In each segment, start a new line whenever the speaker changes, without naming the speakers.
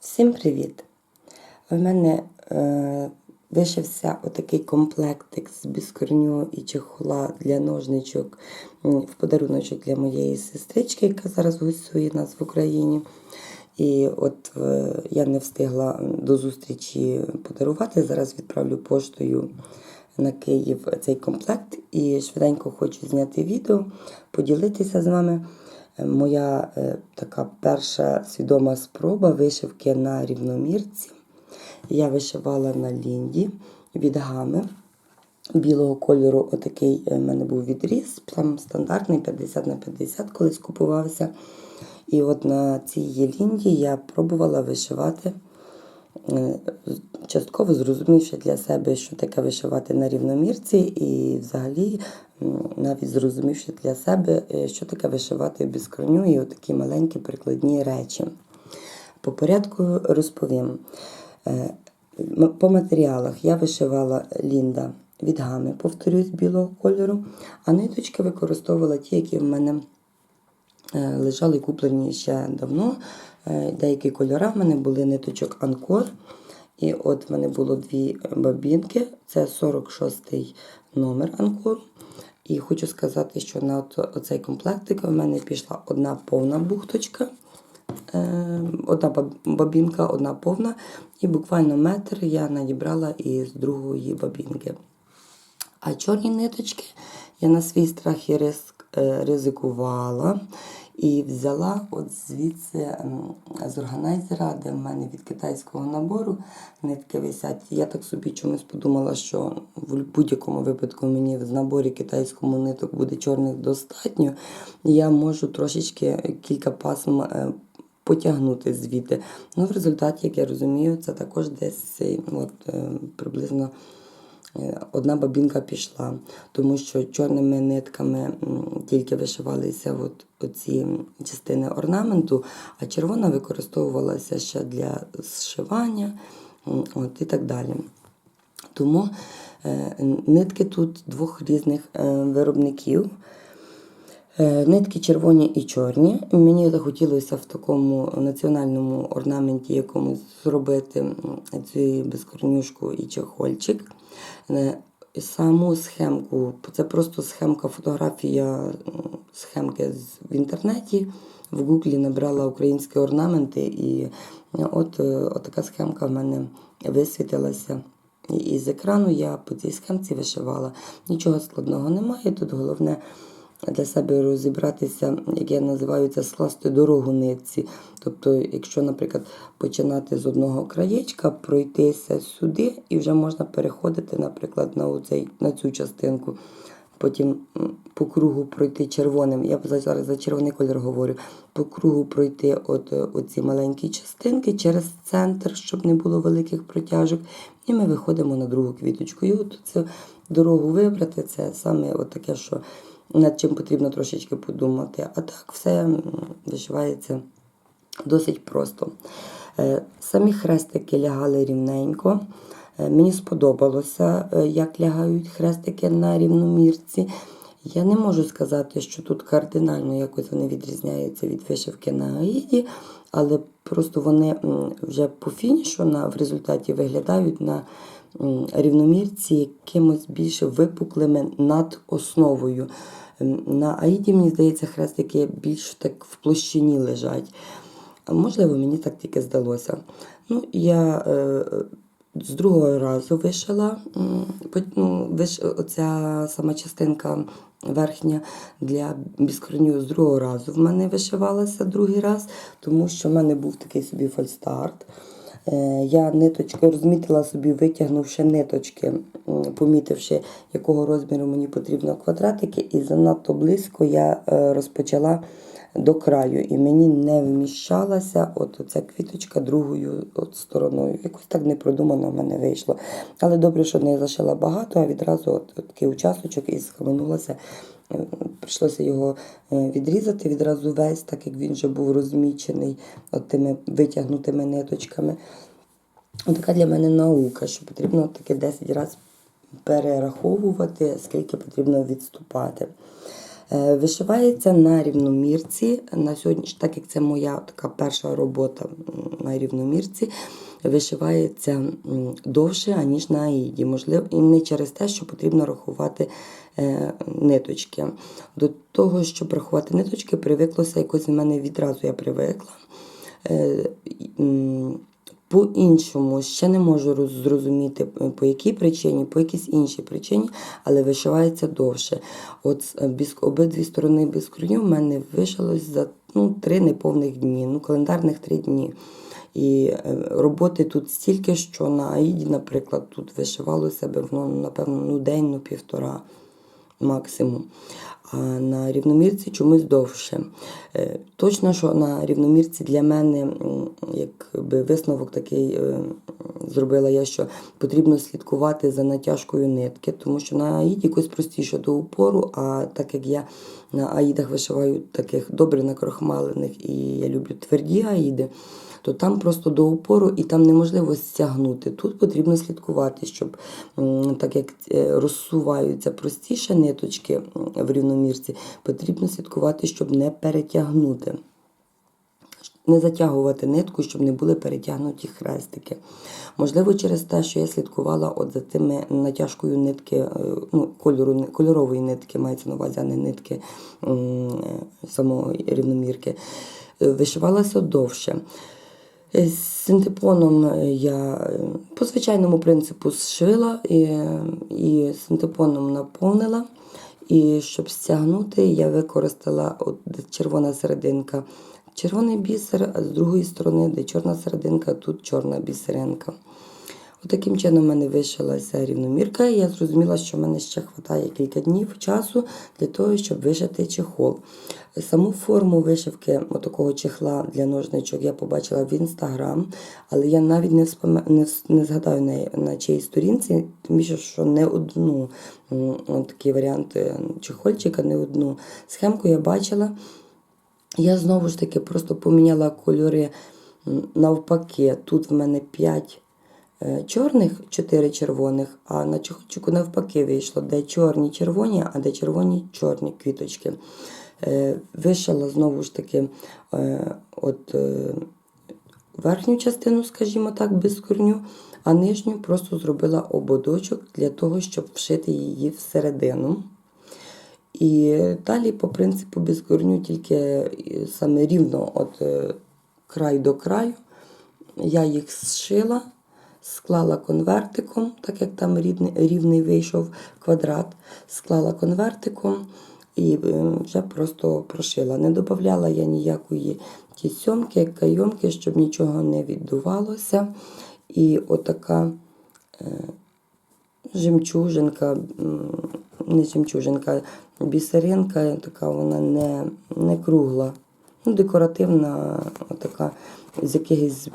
Всім привіт! У мене е, вишився отакий комплектик з біскорню і чехола для ножничок в подаруночок для моєї сестрички, яка зараз гостює нас в Україні. І от е, я не встигла до зустрічі подарувати. Зараз відправлю поштою на Київ цей комплект і швиденько хочу зняти відео, поділитися з вами. Е, Моя е, така перша свідома спроба вишивки на рівномірці. Я вишивала на лінді від гами білого кольору. Отакий е, в мене був відріз, там стандартний 50 на 50 колись купувався. І от на цій лінді я пробувала вишивати, частково зрозумівши для себе, що таке вишивати на рівномірці, і взагалі навіть зрозумівши для себе, е, що таке вишивати без корню і отакі маленькі прикладні речі. По порядку розповім. Е, По матеріалах я вишивала лінда від гами, повторюсь, білого кольору, а ниточки використовувала ті, які в мене е, лежали куплені ще давно. Е, Деякі кольори в мене були ниточок Анкор. І от в мене було дві бабінки. Це 46-й номер Анкору. І хочу сказати, що на оцей комплектик в мене пішла одна повна бухточка. Е, Одна бабінка, одна повна, і буквально метр я надібрала із другої бабінки. А чорні ниточки я на свій страх і е, ризикувала і взяла от звідси з органайзера, де в мене від китайського набору нитки висять. Я так собі чомусь подумала, що в будь-якому випадку мені в наборі китайському ниток буде чорних достатньо. Я можу трошечки кілька пасм е, потягнути звідти. Ну, в результаті, як я розумію, це також десь от, е, приблизно одна бабінка пішла, тому що чорними нитками тільки вишивалися от, оці частини орнаменту, а червона використовувалася ще для зшивання от, і так далі. Тому е, нитки тут двох різних е, виробників. Е, Нитки червоні і чорні. Мені захотілося в такому національному орнаменті якомусь зробити цю безкорнюшку і чехольчик. Е, Саму схемку, це просто схемка, фотографія схемки в інтернеті. В Гуглі набрала українські орнаменти, і е, от, е, от така схемка в мене висвітилася. І- І з екрану я по цій схемці вишивала. Нічого складного немає. Тут головне для себе розібратися, як я називаю це, скласти дорогу нитці. Тобто, якщо, наприклад, починати з одного краєчка, пройтися сюди, і вже можна переходити, наприклад, на, оцей, на цю частинку. Потім по кругу пройти червоним. Я зараз за червоний колір говорю. По кругу пройти от, е, оці маленькі частинки через центр, щоб не було великих протяжок. І ми виходимо на другу квіточку. І от цю дорогу вибрати, це саме от таке, що над чим потрібно трошечки подумати. А так все вишивається досить просто. Е, Самі хрестики лягали рівненько. Е, Мені сподобалося, е, як лягають хрестики на рівномірці. Я не можу сказати, що тут кардинально якось вони відрізняються від вишивки на аїді, але просто вони вже по фінішу на, в результаті виглядають на рівномірці якимось більш випуклими над основою. На аїді, мені здається, хрестики більш так в площині лежать. Можливо, мені так тільки здалося. Ну, я е, з другого разу вишила, ну, виш, оця сама частинка верхня для біскорню з другого разу в мене вишивалася другий раз, тому що в мене був такий собі фальстарт. Е, Я ниточки розмітила собі, витягнувши ниточки, помітивши, якого розміру мені потрібно квадратики, і занадто близько я е, розпочала до краю, і мені не вміщалася от ця квіточка другою от стороною. Якось так непродумано в мене вийшло. Але добре, що не зашила багато, а відразу от, от такий участочок і схаменулася. Е, Прийшлося його е, відрізати відразу весь, так як він вже був розмічений от тими витягнутими ниточками. Така для мене наука, що потрібно таке 10 разів перераховувати, скільки потрібно відступати. Е, Вишивається на рівномірці. На сьогодні, так як це моя така перша робота на рівномірці, вишивається довше, аніж на аїді. Можливо, і не через те, що потрібно рахувати ниточки. До того, щоб рахувати ниточки, привиклося якось в мене відразу я привикла. Е, По-іншому ще не можу зрозуміти, е, по якій причині, по якійсь іншій причині, але вишивається довше. От е, обидві сторони без корню в мене вишилось за ну, три неповних дні, ну, календарних три дні. І е, роботи тут стільки, що на Аїді, наприклад, тут вишивало себе ну, напевно ну, день, ну півтора максимум. А на рівномірці чомусь довше. Е, Точно, що на рівномірці для мене якби висновок такий е, зробила я, що потрібно слідкувати за натяжкою нитки, тому що на аїді якось простіше до упору, а так як я на аїдах вишиваю таких добре накрохмалених і я люблю тверді аїди, то там просто до упору і там неможливо стягнути. Тут потрібно слідкувати, щоб так як е, розсуваються простіше ниточки в рівномірці, потрібно слідкувати, щоб не перетягнути. Не затягувати нитку, щоб не були перетягнуті хрестики. Можливо, через те, що я слідкувала от за тими натяжкою нитки, е, ну, кольору, кольорової нитки, мається на увазі, а не нитки е, самої рівномірки, вишивалася довше. З синтепоном е, я е, по звичайному принципу зшила і, е, і синтепоном наповнила. І щоб стягнути, я використала от червона серединка, червоний бісер, а з другої сторони, де чорна серединка, тут чорна бісеринка. Отаким чином в мене вишилася рівномірка, і я зрозуміла, що в мене ще вистачає кілька днів часу для того, щоб вишити чехол. Саму форму вишивки такого чехла для ножничок я побачила в інстаграм, але я навіть не вспоме... не, не згадаю на, на чиїй сторінці, більше, що не одну от такий варіант е, чехольчика, не одну схемку я бачила. Я знову ж таки просто поміняла кольори навпаки. Тут в мене 5 чорних, 4 червоних, а на чехольчику навпаки вийшло, де чорні червоні, а де червоні чорні квіточки. Е, Вишила знову ж таки е, от, е, верхню частину, скажімо так, без корню, а нижню просто зробила ободочок для того, щоб вшити її всередину. І далі, по принципу, без корню, тільки е, саме рівно от е, край до краю. Я їх зшила, склала конвертиком, так як там рідний, рівний вийшов квадрат, склала конвертиком і е, вже просто прошила. Не додавала я ніякої тісьомки, кайомки, щоб нічого не віддувалося. І отака жемчужинка, не жемчужинка, бісеринка, така вона не, не кругла. Ну, декоративна, така, з якихось,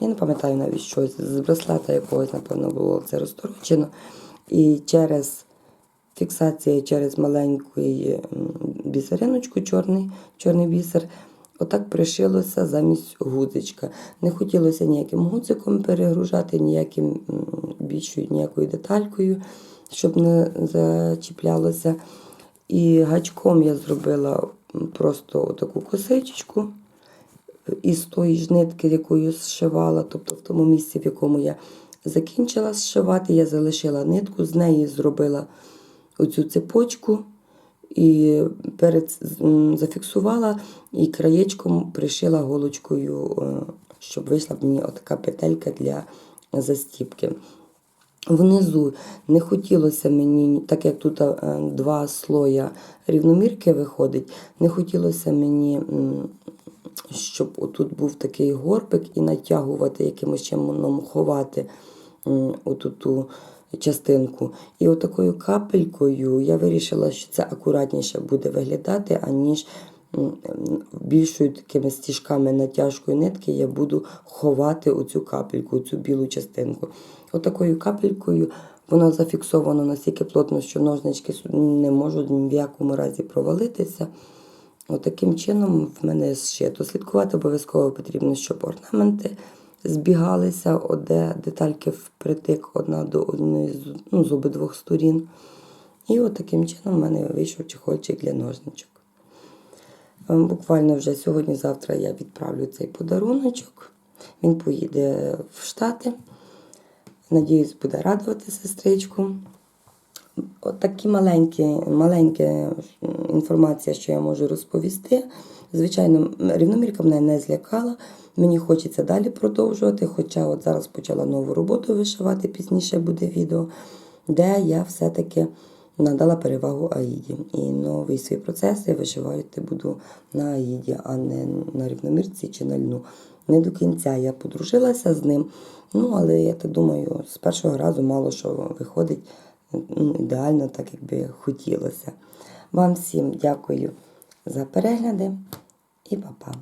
я не пам'ятаю навіть щось, з браслета якогось, напевно, було це розторочено. І через фіксацію через маленьку бісериночку, чорний, чорний бісер, отак пришилося замість гудзичка. Не хотілося ніяким гудзиком перегружати, ніяким більшою ніякою деталькою, щоб не зачіплялося. І гачком я зробила просто таку косичку із тої ж нитки, якою зшивала, тобто в тому місці, в якому я закінчила зшивати, я залишила нитку, з неї зробила оцю цепочку і перед зафіксувала і краєчком пришила голочкою, е, щоб вийшла мені отака петелька для застіпки. Внизу не хотілося мені, так як тут е, два слоя рівномірки виходить, не хотілося мені, щоб отут був такий горбик і натягувати якимось чином ховати м, ту частинку. І отакою капелькою я вирішила, що це акуратніше буде виглядати, аніж більшою такими стіжками натяжкою нитки я буду ховати оцю капельку, цю білу частинку. Отакою капелькою воно зафіксовано настільки плотно, що ножнички не можуть ні в якому разі провалитися. Отаким чином в мене зшито. Слідкувати обов'язково потрібно, щоб орнаменти збігалися, де детальки впритик одна до одної ну, з обидвох сторін. І от таким чином в мене вийшов чехольчик для ножничок. Е, Буквально вже сьогодні-завтра я відправлю цей подаруночок. Він поїде в Штати. Надіюсь, буде радувати сестричку. От такі маленькі, маленька інформація, що я можу розповісти. Звичайно, рівномірка мене не злякала. Мені хочеться далі продовжувати. Хоча от зараз почала нову роботу вишивати, пізніше буде відео, де я все-таки надала перевагу Аїді. І новий свій процес я вишивати буду на Аїді, а не на рівномірці чи на льну. Не до кінця я подружилася з ним. Ну, але я так думаю, з першого разу мало що виходить ну, ідеально, так як би хотілося. Вам всім дякую за перегляди і па-па.